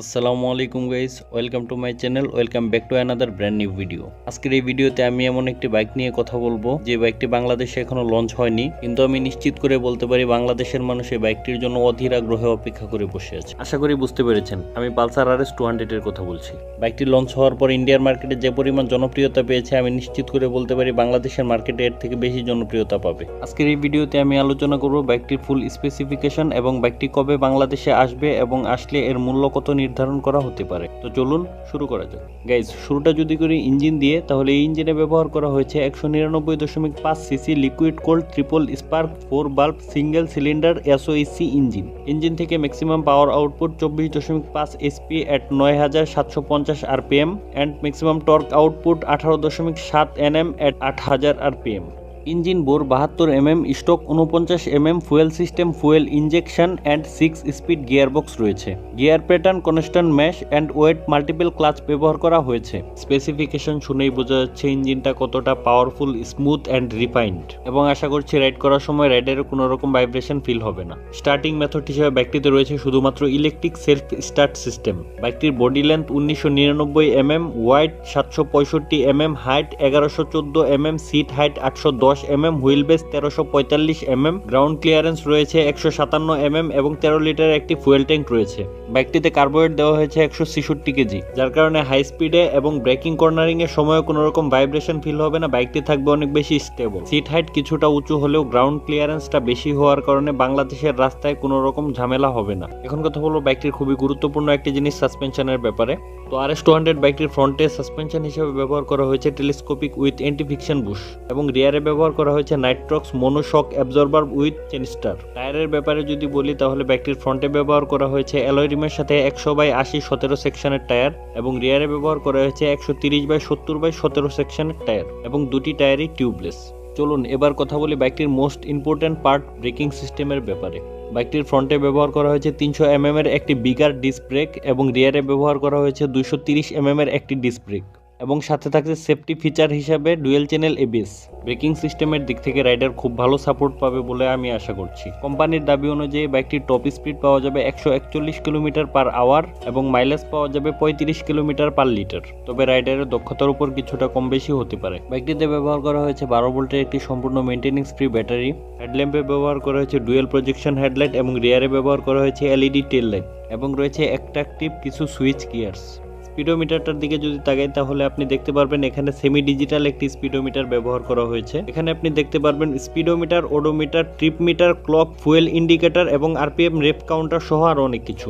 আসসালামু আলাইকুম guys welcome to my channel welcome back to another brand new video আজকের এই ভিডিওতে আমি এমন একটি বাইক নিয়ে কথা বলব, যে বাইকটি বাংলাদেশে এখনও লঞ্চ হয়নি, কিন্তু আমি নিশ্চিত করে বলতে পারি বাংলাদেশের মানুষ এই বাইকটির জন্য অধীর আগ্রহে অপেক্ষা করে বসে আছে। আশা করি বুঝতে পেরেছেন, আমি পালসার আর এস টু হান্ড্রেডের কথা বলছি। বাইকটি লঞ্চ হওয়ার পর ইন্ডিয়ার মার্কেটে যে পরিমাণ জনপ্রিয়তা পেয়েছে, আমি নিশ্চিত করে বলতে পারি বাংলাদেশের মার্কেটে এর থেকে বেশি জনপ্রিয়তা পাবে। আজকের এই ভিডিওতে আমি আলোচনা করব বাইকটির ফুল স্পেসিফিকেশন এবং বাইকটি কবে বাংলাদেশে আসবে এবং আসলে এর মূল্য কত নির্ধারণ করা হতে পারে। তো চলুন শুরু করা যাক। গাইজ শুরুটা যদি করি ইঞ্জিন দিয়ে, তাহলে এই ইঞ্জিনে ব্যবহার করা হয়েছে একশো নিরানব্বই দশমিক পাঁচ CC liquid cold triple spark four bulb single cylinder SOHC engine engine থেকে ম্যাক্সিমাম পাওয়ার আউটপুট চব্বিশ দশমিক পাঁচ এসপি অ্যাট নয় হাজার সাতশো পঞ্চাশ RPM and maximum torque output আঠারো দশমিক সাত এনএম অ্যাট আট হাজার আরপিএম ইঞ্জিন বোর বাহাত্তর এমএম স্টক উনপঞ্চাশ MM, fuel system, fuel injection and six speed gearbox রয়েছে। Gear pattern, constant mesh and wet multiple clutch ব্যবহার করা হয়েছে। স্পেসিফিকেশন শুনেই বোঝা যাচ্ছে ইঞ্জিনটা কতটা পাওয়ারফুল, স্মুথ অ্যান্ড রিফাইন্ড। এবং আশা করছি রাইড করার সময় রাইডারের কোনো রকম ভাইব্রেশন ফিল হবে না। স্টার্টিং মেথড হিসেবে বাইকটিতে রয়েছে শুধুমাত্র ইলেকট্রিক সেলফ স্টার্ট সিস্টেম। বাইকটির বডি লেন্থ উনিশশো নিরানব্বই এমএম, ওয়াইড সাতশো পঁয়ষট্টি এমএম, হাইট এগারোশো চোদ্দ এমএম, সিট হাইট আটশো দশ এমএম, হুইল বেস তেরোশো পঁয়তাল্লিশ এমএম, গ্রাউন্ড ক্লিয়ারেন্স রয়েছে একশো সাতান্ন এমএম এবং তেরো লিটার একটি ফুয়েল ট্যাঙ্ক রয়েছে। বাইকটিতে কার্বোরেট দেওয়া হয়েছে একশো ছেষট্টি কেজি, যার কারণে হাই স্পিডে এবং ব্রেকিং কর্নারিং এর সময় কোনো রকম ভাইব্রেশন ফিল হবে না বাইকটি থাকবে অনেক বেশি স্টেবল। সিট হাইট কিছুটা উঁচু হলেও গ্রাউন্ড ক্লিয়ারেন্সটা বেশি হওয়ার কারণে বাংলাদেশের রাস্তায় কোনো রকম ঝামেলা হবে না। এখন কথা বলব বাইকটির খুবই গুরুত্বপূর্ণ একটি জিনিস সাসপেনশনের ব্যাপারে। তো আর এস টু হান্ড্রেড বাইকটির ফ্রন্টে সাসপেনশন হিসেবে ব্যবহার করা হয়েছে টেলিস্কোপিক উইথ অ্যান্টিফিকশন বুশ এবং রিয়ারে ব্যবহার করা হয়েছে নাইট্রক্স মনোশক অ্যাবজর্বার উইথ চেনস্টার। টায়ারের ব্যাপারে যদি বলি, তাহলে বাইকটির ফ্রন্টে ব্যবহার করা হয়েছে অ্যালয় রিমের সাথে একশো বাই আশি সতেরো সেকশনের টায়ার এবং রিয়ারে ব্যবহার করা হয়েছে একশো তিরিশ বাই সত্তর বাই সতেরো সেকশনের টায়ার এবং দুটি টায়ারই টিউবলেস। চলুন এবার কথা বলি বাইকটির মোস্ট ইম্পর্ট্যান্ট পার্ট ব্রেকিং সিস্টেমের ব্যাপারে। বাইকটির ফ্রন্টে ব্যবহার করা হয়েছে তিনশো এমএম এর একটি বিগার ডিস্ক ব্রেক এবং রিয়ারে ব্যবহার করা হয়েছে দুইশো তিরিশ এমএম এর একটি ডিস্ক ব্রেক। এবং সাথে থাকছে সেফটি ফিচার হিসাবে ডুয়েল চ্যানেল এবিএস ব্রেকিং সিস্টেমের দিক থেকে রাইডার খুব ভালো সাপোর্ট পাবে বলে আমি আশা করছি। কোম্পানির দাবি অনুযায়ী বাইকটির টপ স্পিড পাওয়া যাবে একশো একচল্লিশ কিলোমিটার পার আওয়ার এবং মাইলেজ পাওয়া যাবে পঁয়ত্রিশ কিলোমিটার পার লিটার তবে রাইডারের দক্ষতার উপর কিছুটা কম বেশি হতে পারে। বাইকটিতে ব্যবহার করা হয়েছে বারো ভোল্টের একটি সম্পূর্ণ মেনটেনেন্স ফ্রি ব্যাটারি হেডল্যাম্পে ব্যবহার করা হয়েছে ডুয়েল প্রজেকশন হেডলাইট এবং রিয়ারে ব্যবহার করা হয়েছে এলইডি টেল লাইট এবং রয়েছে অ্যাট্রাকটিভ কিছু সুইচ গিয়ার্স স্পিডোমিটারটার দিকে যদি তাকাই, তাহলে আপনি দেখতে পারবেন এখানে সেমি ডিজিটাল একটি স্পিডোমিটার ব্যবহার করা হয়েছে। এখানে আপনি দেখতে পারবেন speedometer, odometer trip meter clock, fuel indicator এবং আরপিএম রেপ কাউন্টার সহ আরও অনেক কিছু।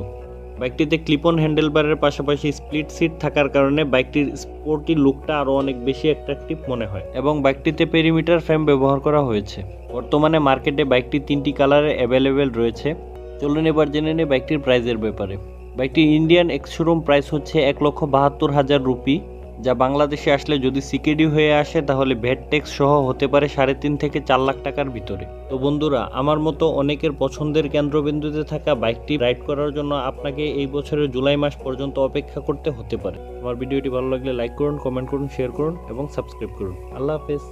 বাইকটিতে ক্লিপন হ্যান্ডেলবারের পাশাপাশি স্প্লিট সিট থাকার কারণে বাইকটির স্পোর্টি লুকটা আরও অনেক বেশি অ্যাট্রাকটিভ মনে হয় এবং বাইকটিতে পেরিমিটার ফ্রেম ব্যবহার করা হয়েছে। বর্তমানে মার্কেটে বাইকটি তিনটি কালারে অ্যাভেলেবেল রয়েছে। চলুন এবার জেনে নিই বাইকটির প্রাইজের ব্যাপারে। বাইকটির ইন্ডিয়ান এক্স শোরুম প্রাইস হচ্ছে এক লক্ষ বাহাত্তর হাজার রুপি, যা বাংলাদেশে আসলে যদি সিকেডি হয়ে আসে, তাহলে ভ্যাট ট্যাক্স সহ হতে পারে সাড়ে তিন থেকে চার লাখ টাকার ভিতরে। তো বন্ধুরা, আমার মতো অনেকের পছন্দের কেন্দ্রবিন্দুতে থাকা বাইকটি রাইড করার জন্য আপনাকে এই বছরের জুলাই মাস পর্যন্ত অপেক্ষা করতে হতে পারে। আমার ভিডিওটি ভালো লাগলে লাইক করুন, কমেন্ট করুন, শেয়ার করুন এবং সাবস্ক্রাইব করুন। আল্লাহ হাফেজ।